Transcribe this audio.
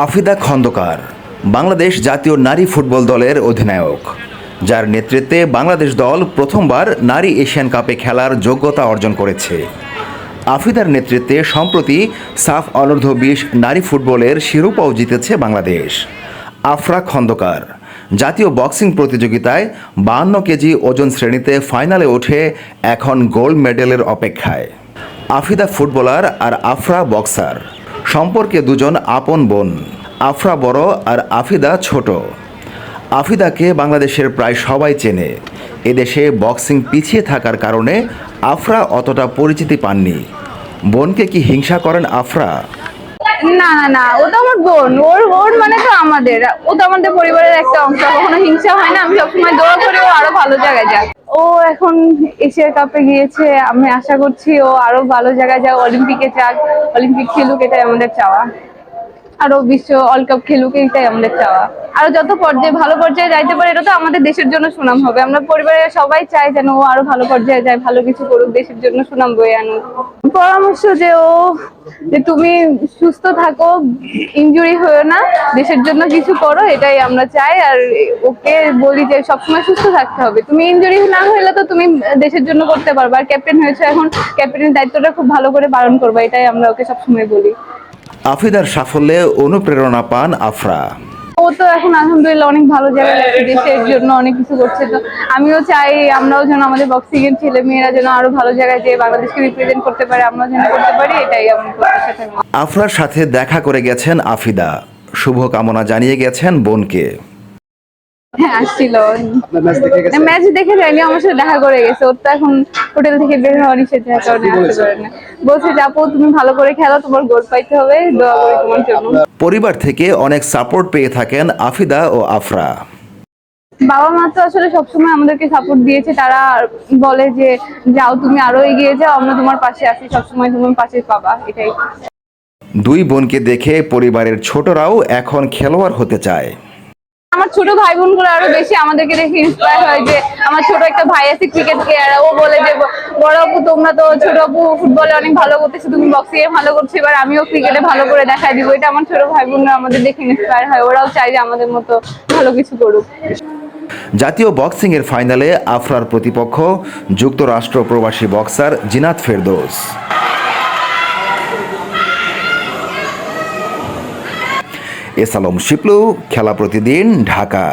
আফিদা খন্দকার, বাংলাদেশ জাতীয় নারী ফুটবল দলের অধিনায়ক, যার নেতৃত্বে বাংলাদেশ দল প্রথমবার নারী এশিয়ান কাপে খেলার যোগ্যতা অর্জন করেছে। আফিদার নেতৃত্বে সম্প্রতি সাফ অনূর্ধ্ব বিশ নারী ফুটবলের শিরোপাও জিতেছে বাংলাদেশ। আফরা খন্দকার, জাতীয় বক্সিং প্রতিযোগিতায় বাহান্ন কেজি ওজন শ্রেণীতে ফাইনালে ওঠে এখন গোল্ড মেডেলের অপেক্ষায়। আফিদা ফুটবলার আর আফরা বক্সার। সম্পর্কে দুজন আপন বোন, আফরা বড় আর আফিদা ছোট। আফিদাকে বাংলাদেশের প্রায় সবাই চেনে। এদেশে বক্সিং পিছিয়ে থাকার কারণে আফরা অতটা পরিচিতি পাননি। বোনকে কি হিংসা করেন আফরা? না না না, ও তো আমার বোন। ওর ওর মানে তো আমাদের। ও তো আমাদের পরিবারের একটা অংশ, কখনো হিংসা হয় না। আমি সবসময় দোয়া করি ও আরও ভালো জায়গায় যাক। ও এখন এশিয়া কাপে গিয়েছে, আমি আশা করছি ও আরও ভালো জায়গায় যাক অলিম্পিকে যাক অলিম্পিক খেলুক, এটাই আমাদের চাওয়া। আরও বিশ্ব ওয়ার্ল্ড কাপ খেলুক, এইটাই আমাদের চাওয়া। আরও যত পর্যায়ে ভালো পর্যায়ে যাইতে পারে, এটা তো আমাদের দেশের জন্য সুনাম হবে। আমরা পরিবারের সবাই চাই যেন ও আরও ভালো পর্যায়ে যায়, ভালো কিছু করুক, দেশের জন্য সুনাম বয়ে আনুক। পরামর্শ যে ও, যে তুমি সুস্থ থাকো ইনজুরি হয়েও না, দেশের জন্য কিছু করো, এটাই আমরা চাই। আর ওকে বলি যে সবসময় সুস্থ থাকতে হবে। তুমি ইনজুরি না হলে তো তুমি দেশের জন্য করতে পারবে। আর ক্যাপ্টেন হয়েছে এখন ক্যাপ্টেনের দায়িত্বটা খুব ভালো করে পালন করবে, এটাই আমরা ওকে সবসময় বলি। আফিদার সাফল্যে অনুপ্রেরণা পান আফরা। ও তো এখন আলহামদুলিল্লাহ অনেক ভালো জায়গায় দেশের জন্য অনেক কিছু করছে তো। আমিও চাই আমরাও যেন আমাদের বক্সিং এর ছেলে মেয়েরা যেন আরও ভালো জায়গায় যেয়ে বাংলাদেশকে রিপ্রেজেন্ট করতে পারে আমরাও যেন করতে পারি এটাই আমার প্রত্যাশা আফরার সাথে দেখা করে গেছেন আফিদা শুভকামনা জানিয়ে গেছেন বোনকে। হ্যাঁ আসছিল। ম্যাচ দেখে যায়নি আমার সাথে দেখা করে গেছে। ওর তো এখন হোটেল থেকে বের হওয়া নিষেধ কারণে আসতে পারে না বলছে তুমি ভালো করে খেলো তোমার গোল পাইতে হবে দোয়া করি তোমার জন্য। পরিবার থেকে অনেক সাপোর্ট পেয়ে থাকেন আফিদা ও আফরা। বাবা মা তো আসলে সবসময় আমাদেরকে সাপোর্ট দিয়েছে। তারা বলে যে যাও তুমি আরও এগিয়ে যাও আমরা তোমার পাশে আছি সবসময় তোমার পাশে পাবা। এটাই। দুই বোনকে দেখে পরিবারের ছোটরাও এখন খেলোয়াড় হতে চায়। আমার ছোট ভাই বোনগুলো আরও বেশি আমাদেরকে দেখে ইন্সপায়ার হয় যে আমার ছোট একটা ভাই আছে ক্রিকেট প্লেয়ার ও বলে যে, বড় আপু, তোমরা তো ছোট আপু ফুটবলে অনেক ভালো করতেছো, তুমি বক্সিং এ ভালো করছ, এবার আমিও ক্রিকেটে ভালো করে দেখাই দিব। এটা আমার ছোট ভাই বোনরা আমাদের দেখে ইন্সপায়ার হয়। ওরাও চায় যে আমাদের মতো ভালো কিছু করুক। জাতীয় বক্সিং এর ফাইনালে আফরার প্রতিপক্ষ, যুক্তরাষ্ট্র প্রবাসী বক্সার জিনাত ফেরদৌস। এসালম শিপলু খেলা প্রতিদিন ঢাকা।